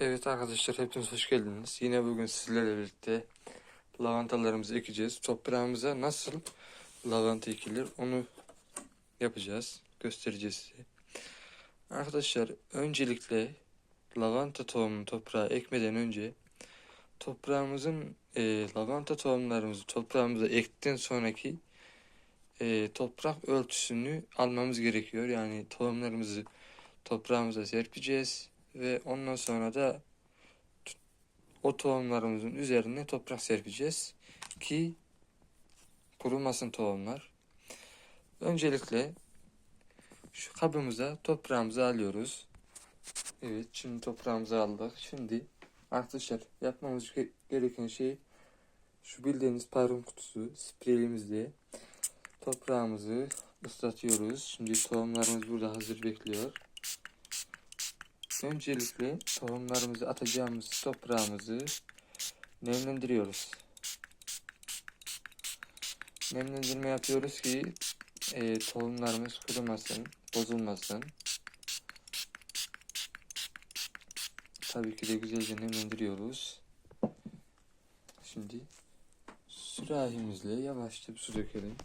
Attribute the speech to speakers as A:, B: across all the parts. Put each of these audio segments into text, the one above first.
A: Evet arkadaşlar hepiniz hoş geldiniz. Yine bugün sizlerle birlikte lavantalarımızı ekeceğiz. Toprağımıza nasıl lavanta ekilir onu yapacağız. Göstereceğiz size. Arkadaşlar öncelikle lavanta tohumunu toprağa ekmeden önce toprağımızın e, lavanta tohumlarımızı toprağımıza ektikten sonraki e, toprak ölçüsünü almamız gerekiyor. Yani tohumlarımızı toprağımıza serpeceğiz ve ondan sonra da o tohumlarımızın üzerine toprak serpeceğiz ki kurumasın tohumlar. Öncelikle şu kabımıza toprağımızı alıyoruz. Evet şimdi toprağımızı aldık. Şimdi arkadaşlar yapmamız ge- gereken şey şu bildiğiniz parfüm kutusu spreymizle toprağımızı ıslatıyoruz. Şimdi tohumlarımız burada hazır bekliyor. Öncelikle tohumlarımızı atacağımız toprağımızı nemlendiriyoruz. Nemlendirme yapıyoruz ki e, tohumlarımız kurumasın, bozulmasın. Tabii ki de güzelce nemlendiriyoruz. Şimdi sürahimizle yavaşça bir su dökelim.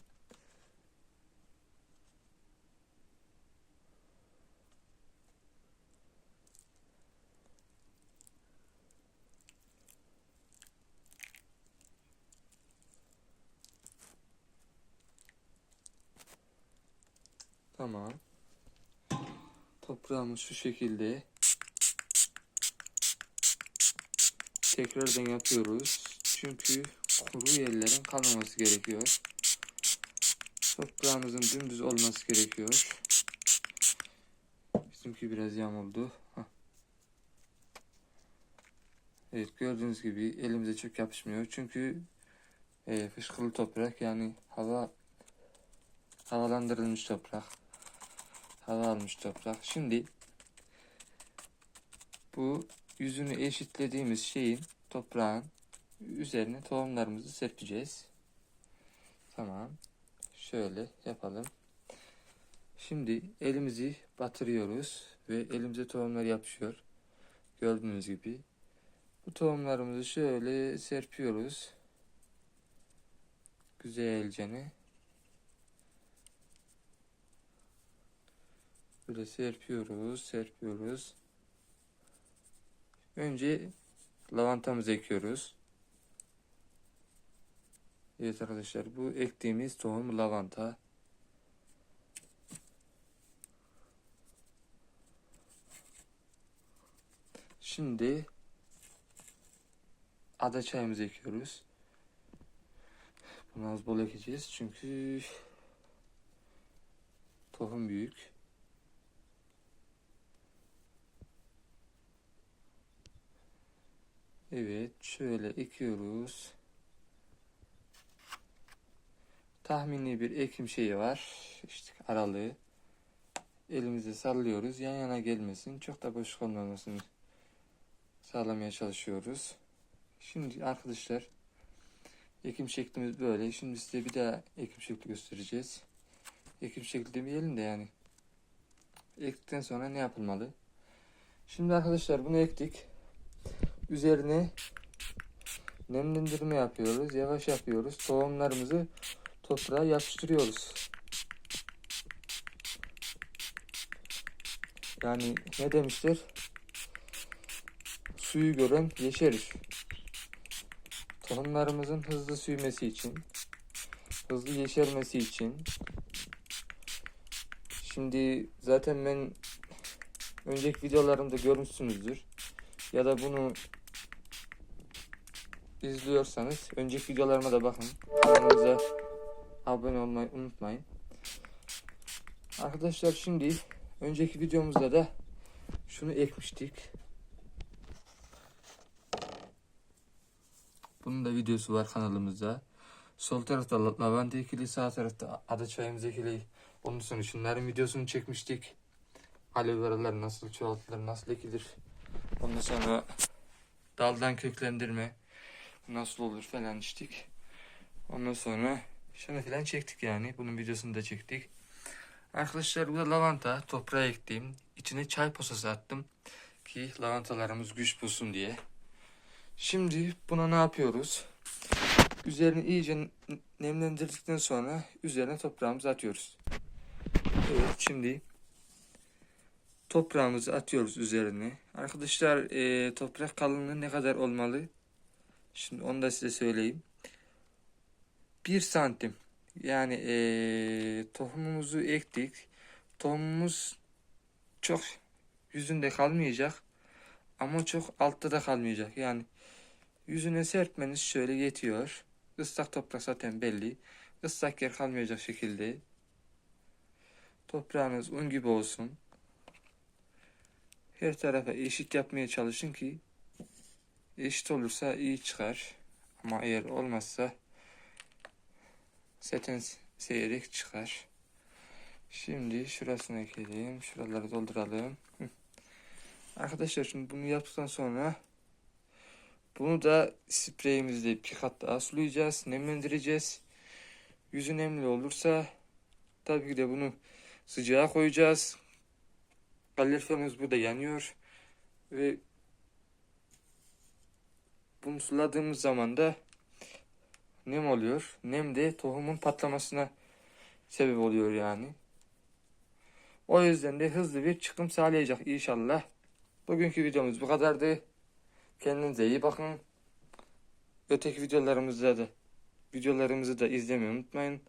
A: Tamam. Toprağımız şu şekilde. Tekrardan yapıyoruz. Çünkü kuru yerlerin kalmaması gerekiyor. Toprağımızın dümdüz olması gerekiyor. Bizimki biraz yamuldu. Evet gördüğünüz gibi elimize çok yapışmıyor. Çünkü e, toprak yani hava havalandırılmış toprak. Hava almış toprak. Şimdi bu yüzünü eşitlediğimiz şeyin toprağın üzerine tohumlarımızı serpeceğiz. Tamam. Şöyle yapalım. Şimdi elimizi batırıyoruz ve elimize tohumlar yapışıyor. Gördüğünüz gibi. Bu tohumlarımızı şöyle serpiyoruz. Güzelce. Böyle serpiyoruz, serpiyoruz. Önce lavantamızı ekiyoruz. Evet arkadaşlar bu ektiğimiz tohum lavanta. Şimdi ada çayımızı ekiyoruz. Bunu az bol ekeceğiz çünkü tohum büyük. Evet, şöyle ekiyoruz. Tahmini bir ekim şeyi var. İşte aralığı. Elimize sallıyoruz. Yan yana gelmesin. Çok da boşluk olmamasını sağlamaya çalışıyoruz. Şimdi arkadaşlar ekim şeklimiz böyle. Şimdi size bir daha ekim şekli göstereceğiz. Ekim şekli demeyelim de yani. Ektikten sonra ne yapılmalı? Şimdi arkadaşlar bunu ektik. Üzerine nemlendirme yapıyoruz. Yavaş yapıyoruz. Tohumlarımızı toprağa yapıştırıyoruz. Yani ne demişler? Suyu gören yeşerir. Tohumlarımızın hızlı süymesi için, hızlı yeşermesi için. Şimdi zaten ben önceki videolarımda görmüşsünüzdür. Ya da bunu izliyorsanız önceki videolarıma da bakın. Kanalımıza abone olmayı unutmayın. Arkadaşlar şimdi önceki videomuzda da şunu ekmiştik. Bunun da videosu var kanalımızda. Sol tarafta la- lavanta ekili, sağ tarafta ada çayımız ekili. Onun sonra şunların videosunu çekmiştik. Aloe veralar nasıl çoğaltılır, nasıl ekilir. Ondan sonra daldan köklendirme nasıl olur falan içtik. Ondan sonra şunu falan çektik yani. Bunun videosunu da çektik. Arkadaşlar bu da lavanta. Toprağa ektiğim. İçine çay posası attım. ki lavantalarımız güç bulsun diye. Şimdi buna ne yapıyoruz? Üzerini iyice nemlendirdikten sonra üzerine toprağımızı atıyoruz. Evet şimdi toprağımızı atıyoruz üzerine. Arkadaşlar e, toprak kalınlığı ne kadar olmalı? Şimdi onu da size söyleyeyim. 1 santim. Yani e, tohumumuzu ektik. Tohumumuz çok yüzünde kalmayacak. Ama çok altta da kalmayacak. Yani yüzüne serpmeniz şöyle yetiyor. Islak toprak zaten belli. Islak yer kalmayacak şekilde. Toprağınız un gibi olsun. Her tarafa eşit yapmaya çalışın ki eşit olursa iyi çıkar. Ama eğer olmazsa zaten seyrek çıkar. Şimdi şurasını ekleyelim. Şuraları dolduralım. Arkadaşlar şimdi bunu yaptıktan sonra bunu da spreyimizle bir kat daha sulayacağız. Nemlendireceğiz. Yüzü nemli olursa tabii ki de bunu sıcağa koyacağız. Kaloriferimiz burada yanıyor. Ve bunu suladığımız zaman da nem oluyor. Nem de tohumun patlamasına sebep oluyor yani. O yüzden de hızlı bir çıkım sağlayacak inşallah. Bugünkü videomuz bu kadardı. Kendinize iyi bakın. Öteki videolarımızda da videolarımızı da izlemeyi unutmayın.